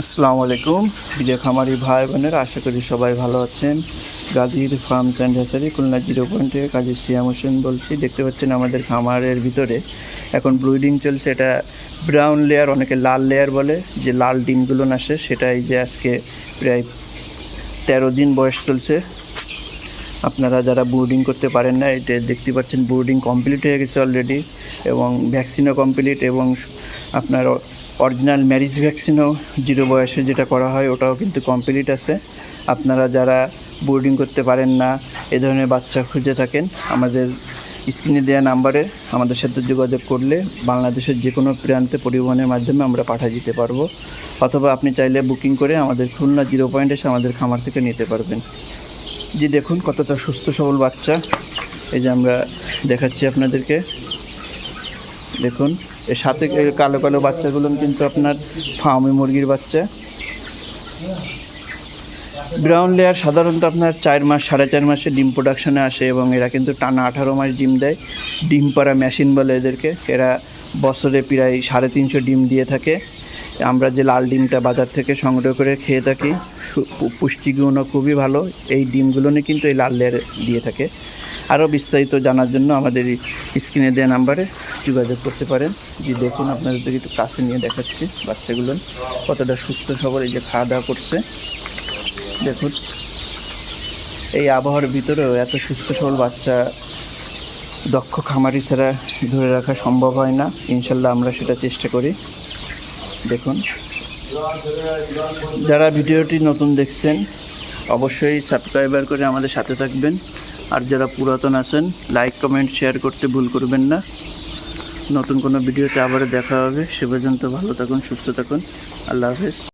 আসসালামু আলাইকুম, প্রিয় খামারি ভাই বোনের আশা করি সবাই ভালো আছেন। Gadir farms and hatchery, Khulna zero পয়েন্টে কাজী সিয়াম হোসেন বলছি। দেখতে পাচ্ছেন আমাদের খামারের ভিতরে এখন ব্রুডিং চলছে। এটা ব্রাউন লেয়ার অনেকে লাল লেয়ার বলে। যে লাল ডিমগুলো আসে সেটাই যে আজকে প্রায় তেরো দিন বয়স চলছে। আপনারা যারা বোর্ডিং করতে পারেন না, এটা দেখতে পাচ্ছেন বোর্ডিং কমপ্লিট হয়ে গেছে অলরেডি এবং ভ্যাকসিনও কমপ্লিট এবং আপনার অরিজিনাল ম্যারিজ ভ্যাকসিনও জিরো বয়সে যেটা করা হয়, ওটাও কিন্তু কমপ্লিট আছে। আপনারা যারা বোর্ডিং করতে পারেন না, এ ধরনের বাচ্চা খুঁজে থাকেন, আমাদের স্ক্রিনে দেওয়া নাম্বারে আমাদের সাথে যোগাযোগ করলে বাংলাদেশের যে কোনো প্রান্তে পরিবহনের মাধ্যমে আমরা পাঠিয়ে দিতে পারব। অথবা আপনি চাইলে বুকিং করে আমাদের খুলনা জিরো পয়েন্ট এসে আমাদের খামার থেকে নিতে পারবেন। যে দেখুন কতটা সুস্থ সবল বাচ্চা। এই যে আমরা দেখাচ্ছি আপনাদেরকে। দেখুন। এর সাথে কালো কালো বাচ্চাগুলো কিন্তু আপনার ফার্মি মুরগির বাচ্চা। ব্রাউন লেয়ার সাধারণত আপনার চার মাস, সাড়ে চার মাসে ডিম প্রোডাকশানে আসে এবং এরা কিন্তু টানা আঠারো মাস ডিম দেয়। ডিম পাড়া মেশিন বলে এদেরকে। এরা বছরে প্রায় সাড়ে তিনশো ডিম দিয়ে থাকে। আমরা যে লাল ডিমটা বাজার থেকে সংগ্রহ করে খেয়ে থাকি পুষ্টিগুণও খুবই ভালো। এই ডিমগুলো কিন্তু এই লাল লেয়ার দিয়ে থাকে। আরও বিস্তারিত জানার জন্য আমাদের স্ক্রিনে দেওয়া নাম্বারে যোগাযোগ করতে পারেন। যে দেখুন, আপনাদেরকে একটু কাছে নিয়ে দেখাচ্ছি বাচ্চাগুলো। কতটা সুস্থ সবল, এই যে খাওয়া দাওয়া করছে। দেখুন, এই আবহাওয়ার ভিতরেও এত সুস্থ সবল বাচ্চা দক্ষ খামারি ছাড়া ধরে রাখা সম্ভব হয় না। ইনশাল্লাহ আমরা সেটা চেষ্টা করি। দেখুন, যারা ভিডিওটি নতুন দেখছেন অবশ্যই সাবস্ক্রাইবার করে আমাদের সাথে থাকবেন। আর যারা পুরাতন আছেন লাইক কমেন্ট শেয়ার করতে ভুল করবেন না। নতুন কোনো ভিডিওতে আবার দেখা হবে। সে পর্যন্ত ভালো থাকুন, সুস্থ থাকুন। আল্লাহ হাফেজ।